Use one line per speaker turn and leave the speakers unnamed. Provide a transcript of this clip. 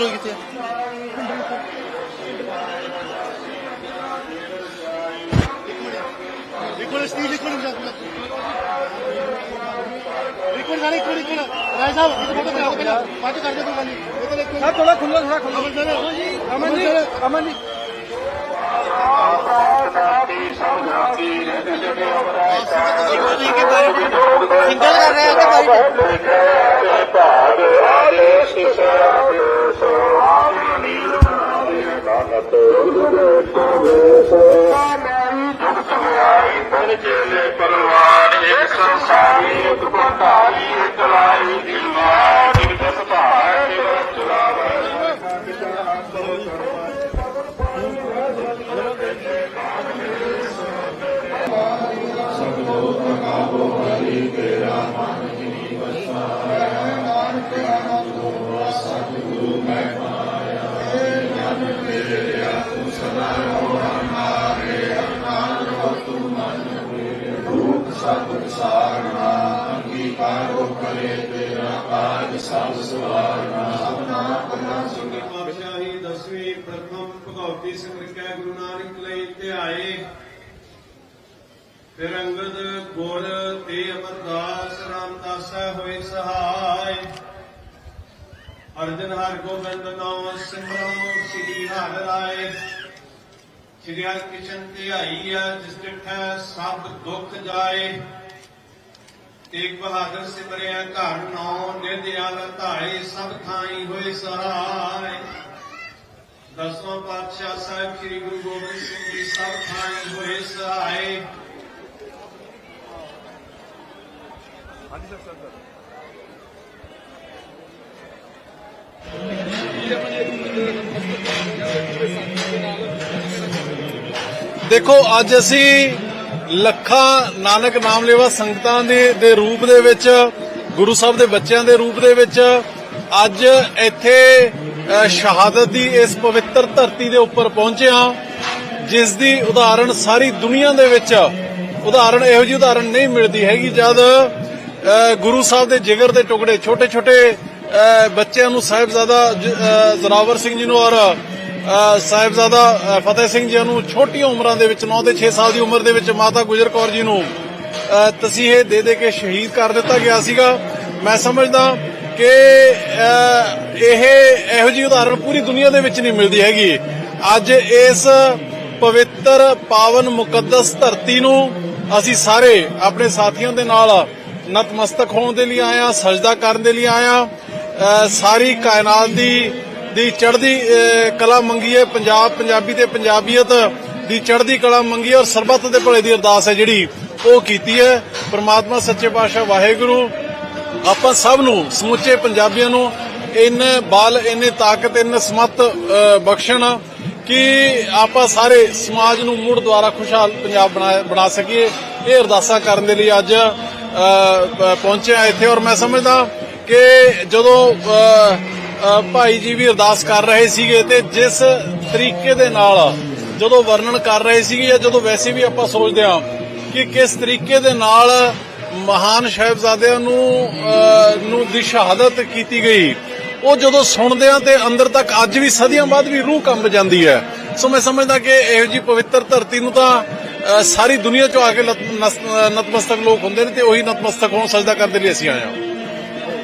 Control ਕਿੱਥੇ record steel record ਜਾ record ਨਾਲ ਰਿਕਾਰਡ ਰਿਕਾਰਡ ਰਾਜ ਸਾਹਿਬ ਇੱਕ ਫੋਟੋ ਕਰਾਓ ਪਹਿਲਾਂ ਬਾਅਦ ਕਰ ਦੇ ਤੂੰ ਗੱਲ
ਸਰ ਥੋੜਾ ਖੁੱਲ੍ਹਾ ਥੋੜਾ ਖੁੱਲ੍ਹਾ
ਅਮਨ ਸਰ
ਅਮਨ ਜੀ ਅਮਨ ਜੀ
सिंगल कर रहे हैं कि भाई ਕਿ ਬਾਈ
ਪਰਵਾਰ ਇੱਕ ਸੰਸਾਰੀ ਇੱਕ ਪਟਾਈ ਇੱਕ ਲਾਈ ਦਿਲਵਾਰ ਇੱਕ
ਪਾਤਸ਼ਾਹੀ ਦਸਵੀਂ ਪ੍ਰਥਮ ਭਗਵਤੀ ਸਿਮਰਿਕੈ ਗੁਰੂ ਨਾਨਕ ਲਈ ਧਿਆਏ ਫਿਰ ਅੰਗਦ ਗੁਰ ਤੇ ਅਮਰਦਾਸ ਰਾਮਦਾਸਾ ਹੋਏ ਸਹਾਈ ਅਰਜਨ ਹਰ ਗੋਬਿੰਦ ਨਾਮ ਸਿਮਰਨ ਸ੍ਰੀ ਹਰਿ ਰਾਏ। ਸ੍ਰੀ ਹਰਿ ਕ੍ਰਿਸ਼ਨ ਧਿਆਈ ਆ ਜਿਸ ਡਿਠੈ ਸਭ ਦੁੱਖ ਜਾਏ। ਤੇਗ ਬਹਾਦਰ ਸਿਮਰਿਆ ਘਰ ਨੌ ਨਿਰਦਿਆਲ ਧਾਰੇ ਸਭ ਥਾਈ ਹੋਏ ਸਹਾਰੇ ਦਸਵਾਂ ਪਾਤਸ਼ਾਹ ਸਾਹਿਬ ਸ੍ਰੀ ਗੁਰੂ ਗੋਬਿੰਦ ਸਿੰਘ ਜੀ ਸਭ ਥਾਈ ਹੋਏ ਸਹਾਏ
ਦੇਖੋ ਅੱਜ ਅਸੀਂ ਲੱਖਾਂ ਨਾਨਕ ਨਾਮ ਲੈਵਾ ਸੰਗਤਾਂ ਦੇ ਦੇ ਰੂਪ ਦੇ ਵਿੱਚ ਗੁਰੂ ਸਾਹਿਬ ਦੇ ਬੱਚਿਆਂ ਦੇ ਰੂਪ ਦੇ ਵਿੱਚ ਅੱਜ ਇੱਥੇ ਸ਼ਹਾਦਤ ਦੀ ਇਸ ਪਵਿੱਤਰ ਧਰਤੀ ਦੇ ਉੱਪਰ ਪਹੁੰਚੇ ਹਾਂ ਜਿਸ ਦੀ ਉਦਾਹਰਣ ਸਾਰੀ ਦੁਨੀਆ ਦੇ ਵਿੱਚ ਉਦਾਹਰਣ ਇਹੋ ਜਿਹੀ ਉਦਾਹਰਣ ਨਹੀਂ ਮਿਲਦੀ ਹੈਗੀ ਜਦ ਅ, ਗੁਰੂ ਸਾਹਿਬ ਦੇ ਜਿਗਰ ਦੇ ਟੁਕੜੇ ਛੋਟੇ ਛੋਟੇ ਬੱਚਿਆਂ ਨੂੰ ਸਾਹਿਬਜ਼ਾਦਾ ਜ- ਜ਼ੋਰਾਵਰ ਸਿੰਘ ਜੀ ਨੂੰ ਔਰ ਸਾਹਿਬਜ਼ਾਦਾ ਅ, ਫਤਿਹ ਸਿੰਘ ਜੀ ਨੂੰ ਛੋਟੀ ਉਮਰਾਂ ਦੇ ਵਿੱਚ 9 ਤੇ 6 ਸਾਲ ਦੀ ਉਮਰ ਦੇ ਵਿੱਚ ਮਾਤਾ ਗੁਜਰ ਕੌਰ ਜੀ ਨੂੰ ਤਸੀਹੇ ਦੇ ਦੇ ਕੇ ਸ਼ਹੀਦ ਕਰ ਦਿੱਤਾ ਗਿਆ ਸੀਗਾ। ਮੈਂ ਸਮਝਦਾ ਕਿ ਇਹ ਇਹੋ ਜਿਹੀ ਉਦਾਹਰਣ ਪੂਰੀ ਦੁਨੀਆ ਦੇ ਵਿੱਚ ਨਹੀਂ ਮਿਲਦੀ ਹੈਗੀ। ਅੱਜ ਇਸ ਪਵਿੱਤਰ ਪਾਵਨ ਮੁਕੱਦਸ ਧਰਤੀ ਨੂੰ ਅਸੀਂ ਸਾਰੇ ਆਪਣੇ ਸਾਥੀਆਂ ਦੇ ਨਾਲ ਨਤਮਸਤਕ ਹੋਣ ਦੇ ਲਈ ਆਇਆ ਸਜਦਾ ਕਰਨ ਦੇ ਲਈ ਆਇਆ ਸਾਰੀ ਕਾਇਨਾਤ ਦੀ ਦੀ ਚੜ੍ਹਦੀ ਕਲਾ ਮੰਗੀ ਹੈ ਪੰਜਾਬ ਪੰਜਾਬੀ ਤੇ ਪੰਜਾਬੀਅਤ ਦੀ ਚੜ੍ਹਦੀ ਕਲਾ ਮੰਗੀ ਔਰ ਸਰਬੱਤ ਦੇ ਭਲੇ ਦੀ ਅਰਦਾਸ ਹੈ ਜਿਹੜੀ ਉਹ ਕੀਤੀ ਹੈ। ਪ੍ਰਮਾਤਮਾ ਸੱਚੇ ਪਾਤਸ਼ਾਹ ਵਾਹਿਗੁਰੂ ਆਪਾਂ ਸਭ ਨੂੰ ਸਮੁੱਚੇ ਪੰਜਾਬੀਆਂ ਨੂੰ ਇੰਨੇ ਬਲ ਇੰਨੇ ਤਾਕਤ ਇੰਨੇ ਸਮਤ ਬਖਸ਼ਣ ਕਿ ਆਪਾਂ ਸਾਰੇ ਸਮਾਜ ਨੂੰ ਮੁੜ ਦੁਆਰਾ ਖੁਸ਼ਹਾਲ ਪੰਜਾਬ ਬਣਾ ਬਣਾ ਸਕੀਏ। ਇਹ ਅਰਦਾਸਾਂ ਕਰਨ ਦੇ ਲਈ ਅੱਜ ਅ, ਪਹੁੰਚੇ ਆ ਇੱਥੇ ਔਰ ਮੈਂ ਸਮਝਦਾ ਕਿ ਜਦੋਂ ਅ, ਭਾਈ ਜੀ ਵੀ ਅਰਦਾਸ ਕਰ ਰਹੇ ਸੀਗੇ ਤੇ ਜਿਸ ਤਰੀਕੇ ਦੇ ਨਾਲ ਜਦੋਂ ਵਰਣਨ ਕਰ ਰਹੇ ਸੀਗੇ ਜਾਂ ਜਦੋਂ ਵੈਸੇ ਵੀ ਆਪਾਂ ਸੋਚਦੇ ਹਾਂ ਕਿ ਕਿਸ ਤਰੀਕੇ ਦੇ ਨਾਲ ਮਹਾਨ ਸਾਹਿਬਜ਼ਾਦਿਆਂ ਨੂੰ ਨੂੰ ਦੀ ਸ਼ਹਾਦਤ ਕੀਤੀ ਗਈ, ਉਹ ਜਦੋਂ ਸੁਣਦੇ ਆ ਤੇ ਅੰਦਰ ਤੱਕ ਅੱਜ ਵੀ ਸਦੀਆਂ ਬਾਅਦ ਵੀ ਰੂਹ ਕੰਬ ਜਾਂਦੀ ਹੈ। ਸੋ ਮੈਂ ਸਮਝਦਾ ਕਿ ਇਹੋ ਜੀ ਪਵਿੱਤਰ ਧਰਤੀ ਨੂੰ ਤਾਂ ਸਾਰੀ ਦੁਨੀਆ ਚੋਂ ਆ ਕੇ ਨਤਮਸਤਕ ਲੋਕ ਹੁੰਦੇ ਨੇ ਤੇ ਉਹੀ ਨਤਮਸਤਕ ਹੋਣ ਸਜਦਾ ਕਰਨ ਦੇ ਲਈ ਅਸੀਂ ਆਏ ਹਾਂ।